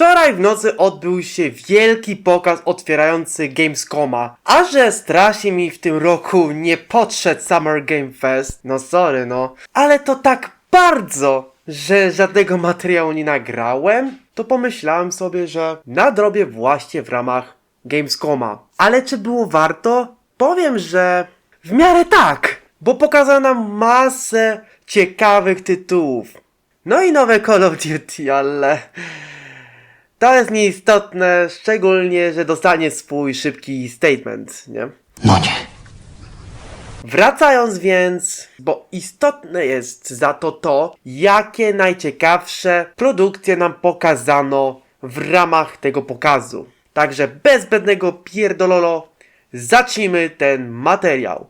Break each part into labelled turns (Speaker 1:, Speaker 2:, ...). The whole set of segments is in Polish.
Speaker 1: Wczoraj w nocy odbył się wielki pokaz otwierający Gamescoma. A że strasznie mi w tym roku nie podszedł Summer Game Fest, no sorry no, ale to tak bardzo, że żadnego materiału nie nagrałem, to pomyślałem sobie, że nadrobię właśnie w ramach Gamescoma. Ale czy było warto? Powiem, że w miarę tak, bo pokazano nam masę ciekawych tytułów. No i nowe Call of Duty, ale to jest nieistotne, szczególnie, że dostanie swój szybki statement, nie?
Speaker 2: No nie.
Speaker 1: Wracając więc, bo istotne jest za to to, jakie najciekawsze produkcje nam pokazano w ramach tego pokazu. Także bez zbędnego pierdololo, zacznijmy ten materiał.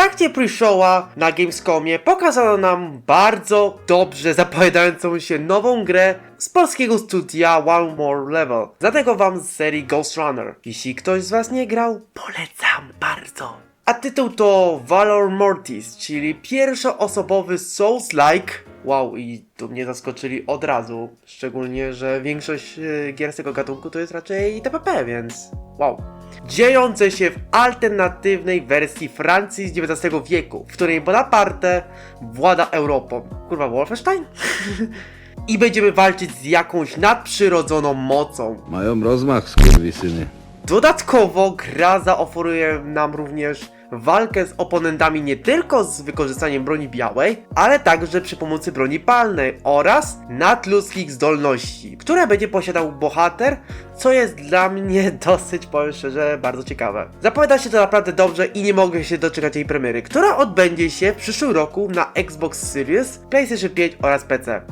Speaker 1: Trakcie pre-showa na Gamescomie pokazano nam bardzo dobrze zapowiadającą się nową grę z polskiego studia One More Level. Dlatego wam z serii Ghost Runner. Jeśli ktoś z was nie grał, polecam bardzo. A tytuł to Valor Mortis, czyli pierwszoosobowy Souls-like. Wow, i tu mnie zaskoczyli od razu. Szczególnie, że większość e, gier z tego gatunku to jest raczej TPP, więc wow dziejące się w alternatywnej wersji Francji z XIX wieku, w której Bonaparte włada Europą. Kurwa, Wolfenstein? I będziemy walczyć z jakąś nadprzyrodzoną mocą.
Speaker 3: Mają rozmach, skurwysyny.
Speaker 1: Dodatkowo gra zaoferuje nam również walkę z oponentami nie tylko z wykorzystaniem broni białej, ale także przy pomocy broni palnej oraz nadludzkich zdolności, które będzie posiadał bohater, co jest dla mnie dosyć, powiem szczerze, bardzo ciekawe. Zapowiada się to naprawdę dobrze i nie mogę się doczekać jej premiery, która odbędzie się w przyszłym roku na Xbox Series, PlayStation 5 oraz PC.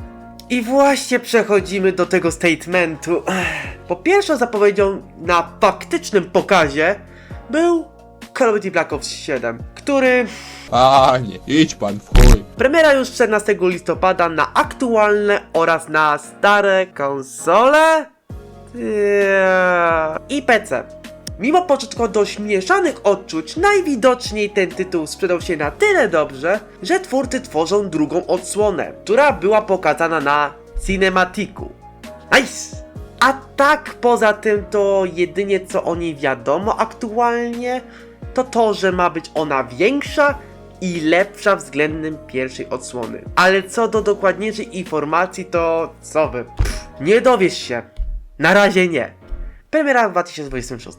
Speaker 1: I właśnie przechodzimy do tego statementu. Po pierwszą zapowiedzią na faktycznym pokazie był Call of Duty Black Ops 7, który
Speaker 2: Panie, idź pan w chuj.
Speaker 1: premiera już 14 listopada na aktualne oraz na stare konsole Yeah. i PC. Mimo początkowo dość mieszanych odczuć, najwidoczniej ten tytuł sprzedał się na tyle dobrze, że twórcy tworzą drugą odsłonę, która była pokazana na Cinematiku. Nice! A tak poza tym to jedynie co o niej wiadomo aktualnie, to to, że ma być ona większa i lepsza względem pierwszej odsłony. Ale co do dokładniejszej informacji, to co wy? Pff, nie dowiesz się. Na razie nie. Premiera w 2026.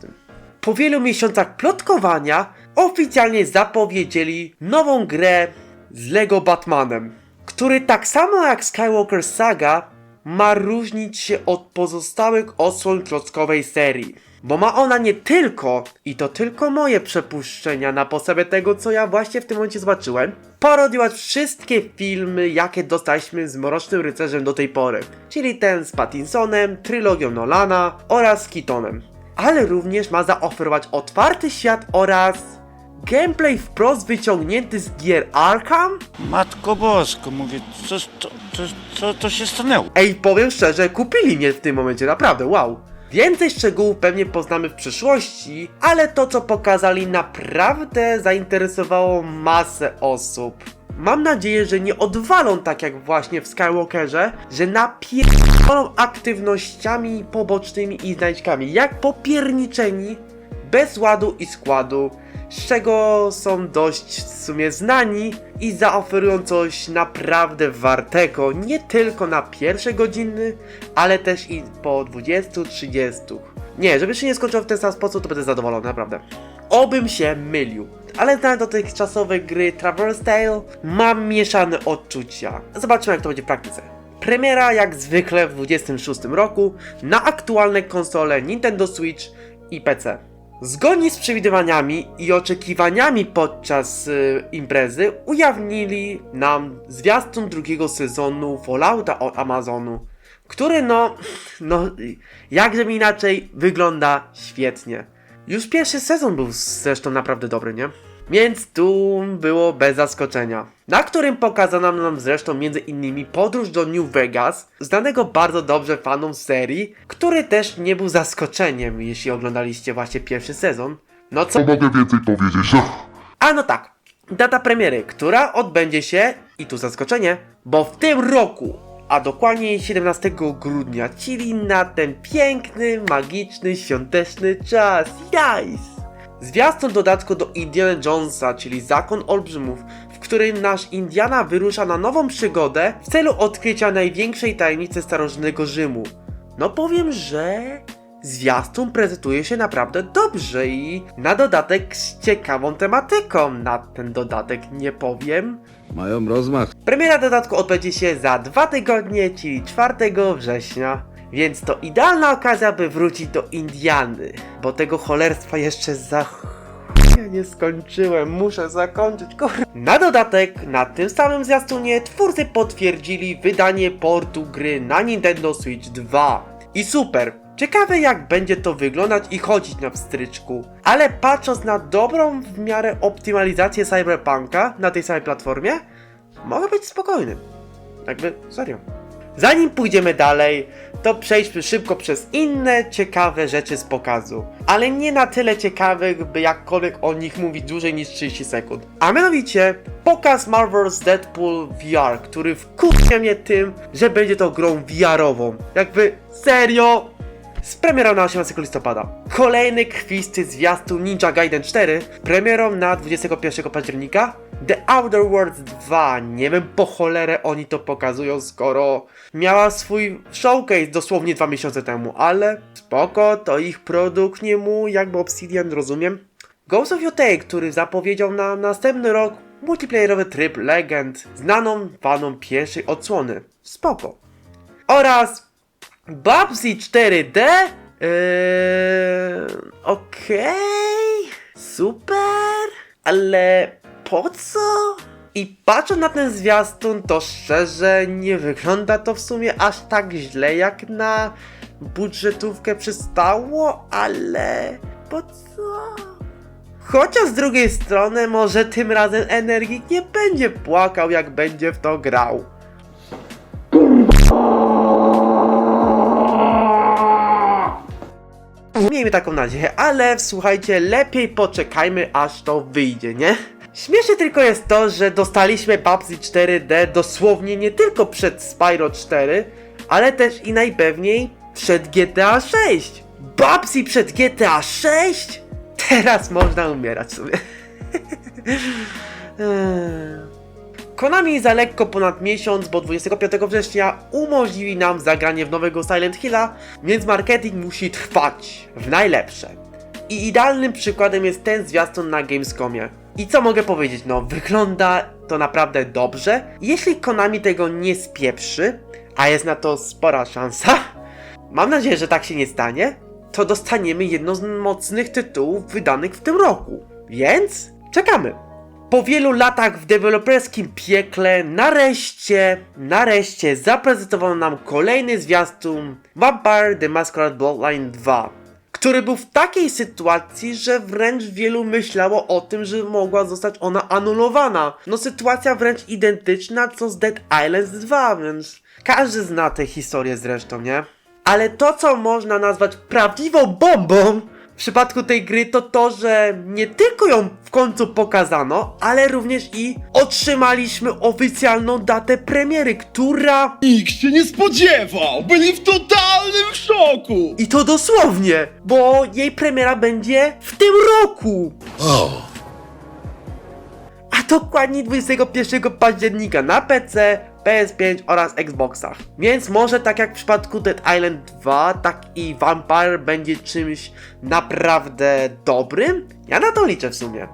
Speaker 1: Po wielu miesiącach plotkowania oficjalnie zapowiedzieli nową grę z Lego Batmanem, który tak samo jak Skywalker Saga ma różnić się od pozostałych odsłon klockowej serii. Bo ma ona nie tylko, i to tylko moje przypuszczenia na podstawie tego, co ja właśnie w tym momencie zobaczyłem, parodiować wszystkie filmy, jakie dostaliśmy z Mrocznym Rycerzem do tej pory. Czyli ten z Pattinsonem, trylogią Nolana oraz Keatonem. Ale również ma zaoferować otwarty świat oraz gameplay wprost wyciągnięty z gier Arkham?
Speaker 4: Matko Bosko, mówię, co, co, co, co, co się stanęło?
Speaker 1: Ej, powiem szczerze, kupili mnie w tym momencie, naprawdę, wow. Więcej szczegółów pewnie poznamy w przyszłości, ale to co pokazali naprawdę zainteresowało masę osób. Mam nadzieję, że nie odwalą tak jak właśnie w Skywalkerze, że napierdolą aktywnościami pobocznymi i znajdźkami, jak popierniczeni, bez ładu i składu, z czego są dość w sumie znani i zaoferują coś naprawdę wartego, nie tylko na pierwsze godziny, ale też i po 20-30. Nie, żeby się nie skończyło w ten sam sposób, to będę zadowolony, naprawdę. Obym się mylił. Ale znając dotychczasowe gry Traverse Tale, mam mieszane odczucia. Zobaczymy jak to będzie w praktyce. Premiera jak zwykle w 26 roku na aktualne konsole Nintendo Switch i PC. Zgodnie z przewidywaniami i oczekiwaniami podczas y, imprezy ujawnili nam zwiastun drugiego sezonu Fallouta od Amazonu, który no, no, jakże inaczej wygląda świetnie. Już pierwszy sezon był zresztą naprawdę dobry, nie? Więc tu było bez zaskoczenia. Na którym pokazano nam zresztą między innymi podróż do New Vegas, znanego bardzo dobrze fanom serii, który też nie był zaskoczeniem, jeśli oglądaliście właśnie pierwszy sezon. No co
Speaker 5: mogę więcej powiedzieć?
Speaker 1: a no tak, data premiery, która odbędzie się I tu zaskoczenie, bo w tym roku, a dokładniej 17 grudnia, czyli na ten piękny, magiczny, świąteczny czas. Nice! Zwiastun dodatku do Indiana Jonesa, czyli Zakon Olbrzymów, w którym nasz Indiana wyrusza na nową przygodę w celu odkrycia największej tajemnicy starożytnego Rzymu. No powiem, że zwiastun prezentuje się naprawdę dobrze i na dodatek z ciekawą tematyką. Na ten dodatek nie powiem.
Speaker 3: Mają rozmach.
Speaker 1: Premiera dodatku odbędzie się za dwa tygodnie, czyli 4 września. Więc to idealna okazja, by wrócić do Indiany, bo tego cholerstwa jeszcze za ja nie skończyłem, muszę zakończyć, kur... Na dodatek, na tym samym zwiastunie twórcy potwierdzili wydanie portu gry na Nintendo Switch 2. I super, ciekawe jak będzie to wyglądać i chodzić na wstryczku. Ale patrząc na dobrą w miarę optymalizację Cyberpunka na tej samej platformie, mogę być spokojny. Jakby, serio. Zanim pójdziemy dalej, to przejdźmy szybko przez inne ciekawe rzeczy z pokazu. Ale nie na tyle ciekawych, by jakkolwiek o nich mówić dłużej niż 30 sekund. A mianowicie pokaz Marvel's Deadpool VR, który wkurwia mnie tym, że będzie to grą VR-ową. Jakby, serio? Z premierą na 18 listopada. Kolejny krwisty zwiastun Ninja Gaiden 4, premierą na 21 października. The Outer Worlds 2, nie wiem po cholerę oni to pokazują, skoro miała swój showcase dosłownie dwa miesiące temu, ale spoko, to ich produkt, nie mu, jakby Obsidian, rozumiem. Ghost of Yotei, który zapowiedział na następny rok multiplayerowy tryb Legend, znaną fanom pierwszej odsłony. Spoko. Oraz Babsy 4D? Eee, Okej, super, ale po co? I patrząc na ten zwiastun, to szczerze nie wygląda to w sumie aż tak źle jak na budżetówkę przystało, ale po co? Chociaż z drugiej strony, może tym razem Energik nie będzie płakał, jak będzie w to grał. Miejmy taką nadzieję, ale słuchajcie, lepiej poczekajmy aż to wyjdzie, nie? Śmieszne tylko jest to, że dostaliśmy Babsy 4D dosłownie nie tylko przed Spyro 4, ale też i najpewniej przed GTA 6. Babsy przed GTA 6? Teraz można umierać w sumie. Eee. Konami za lekko ponad miesiąc, bo 25 września umożliwi nam zagranie w nowego Silent Hilla, więc marketing musi trwać w najlepsze. I idealnym przykładem jest ten zwiastun na Gamescomie. I co mogę powiedzieć, no wygląda to naprawdę dobrze. Jeśli Konami tego nie spieprzy, a jest na to spora szansa, mam nadzieję, że tak się nie stanie, to dostaniemy jedno z mocnych tytułów wydanych w tym roku. Więc czekamy. Po wielu latach w deweloperskim piekle, nareszcie, nareszcie zaprezentowano nam kolejny zwiastun Vampire The Masquerade Bloodline 2, który był w takiej sytuacji, że wręcz wielu myślało o tym, że mogła zostać ona anulowana. No sytuacja wręcz identyczna co z Dead Island 2, więc każdy zna tę historię zresztą, nie? Ale to, co można nazwać prawdziwą bombą przypadku tej gry, to to, że nie tylko ją w końcu pokazano, ale również i otrzymaliśmy oficjalną datę premiery, która...
Speaker 5: Nikt się nie spodziewał! Byli w totalnym szoku!
Speaker 1: I to dosłownie, bo jej premiera będzie w tym roku! A dokładnie 21 października na PC, PS5 oraz Xboxach. Więc może tak jak w przypadku Dead Island 2, tak i Vampire będzie czymś naprawdę dobrym? Ja na to liczę w sumie.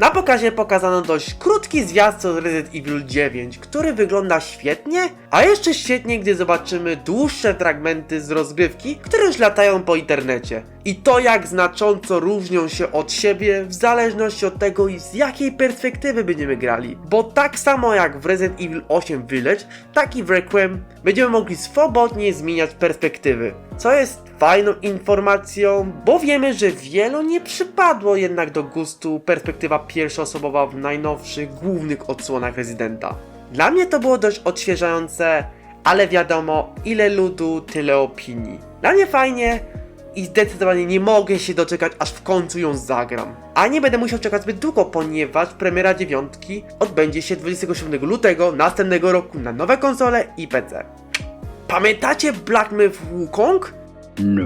Speaker 1: Na pokazie pokazano dość krótki zwiastun Resident Evil 9, który wygląda świetnie, a jeszcze świetniej, gdy zobaczymy dłuższe fragmenty z rozgrywki, które już latają po internecie. I to jak znacząco różnią się od siebie w zależności od tego z jakiej perspektywy będziemy grali. Bo tak samo jak w Resident Evil 8 Village, tak i w Requiem będziemy mogli swobodnie zmieniać perspektywy. Co jest fajną informacją, bo wiemy, że wielu nie przypadło jednak do gustu perspektywa pierwszoosobowa w najnowszych głównych odsłonach Residenta. Dla mnie to było dość odświeżające, ale wiadomo, ile ludu, tyle opinii. Dla mnie fajnie, i zdecydowanie nie mogę się doczekać, aż w końcu ją zagram. A nie będę musiał czekać zbyt długo, ponieważ premiera dziewiątki odbędzie się 27 lutego następnego roku na nowe konsole i PC. Pamiętacie Black Myth Wukong?
Speaker 3: No.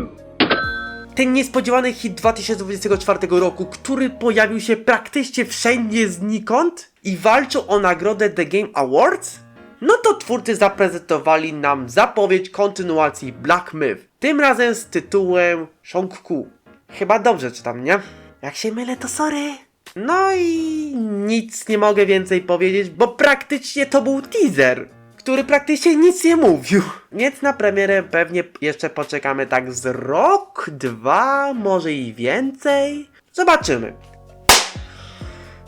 Speaker 1: Ten niespodziewany hit 2024 roku, który pojawił się praktycznie wszędzie znikąd i walczył o nagrodę The Game Awards? No to twórcy zaprezentowali nam zapowiedź kontynuacji Black Myth, tym razem z tytułem Shongku. Chyba dobrze czytam, nie? Jak się mylę, to sorry. No i nic nie mogę więcej powiedzieć, bo praktycznie to był teaser który praktycznie nic nie mówił. Więc na premierę pewnie jeszcze poczekamy tak z rok, dwa, może i więcej. Zobaczymy.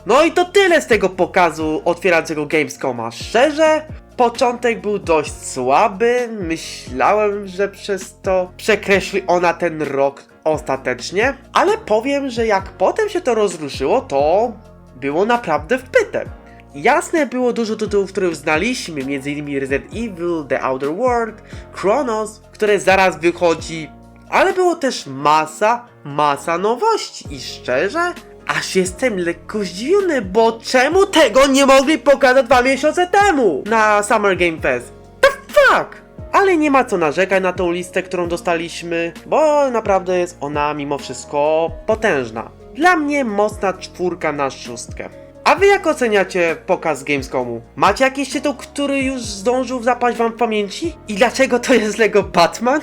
Speaker 1: No i to tyle z tego pokazu otwierającego Gamescoma. Szczerze, początek był dość słaby. Myślałem, że przez to przekreśli ona ten rok ostatecznie. Ale powiem, że jak potem się to rozruszyło, to było naprawdę wpytem. Jasne było dużo tytułów, które znaliśmy, m.in. Resident Evil, The Outer World, Chronos, które zaraz wychodzi, ale było też masa, masa nowości i szczerze, aż jestem lekko zdziwiony, bo czemu tego nie mogli pokazać dwa miesiące temu na Summer Game Fest? The fuck! Ale nie ma co narzekać na tą listę, którą dostaliśmy, bo naprawdę jest ona mimo wszystko potężna. Dla mnie mocna czwórka na szóstkę. A wy jak oceniacie pokaz Gamescomu? Macie jakiś tytuł, który już zdążył zapaść wam w pamięci? I dlaczego to jest Lego Batman?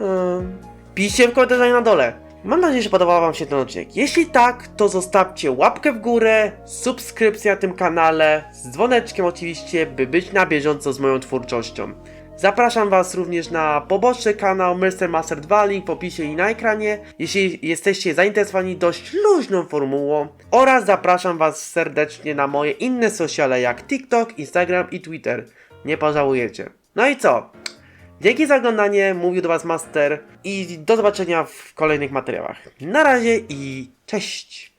Speaker 1: um, piszcie w komentarzach na dole. Mam nadzieję, że podobał wam się ten odcinek. Jeśli tak, to zostawcie łapkę w górę, subskrypcję na tym kanale, z dzwoneczkiem oczywiście, by być na bieżąco z moją twórczością. Zapraszam Was również na poboczny kanał Mr. Master 2, link w opisie i na ekranie, jeśli jesteście zainteresowani dość luźną formułą oraz zapraszam Was serdecznie na moje inne sociale jak TikTok, Instagram i Twitter. Nie pożałujecie. No i co? Dzięki za oglądanie, mówił do Was Master i do zobaczenia w kolejnych materiałach. Na razie i cześć!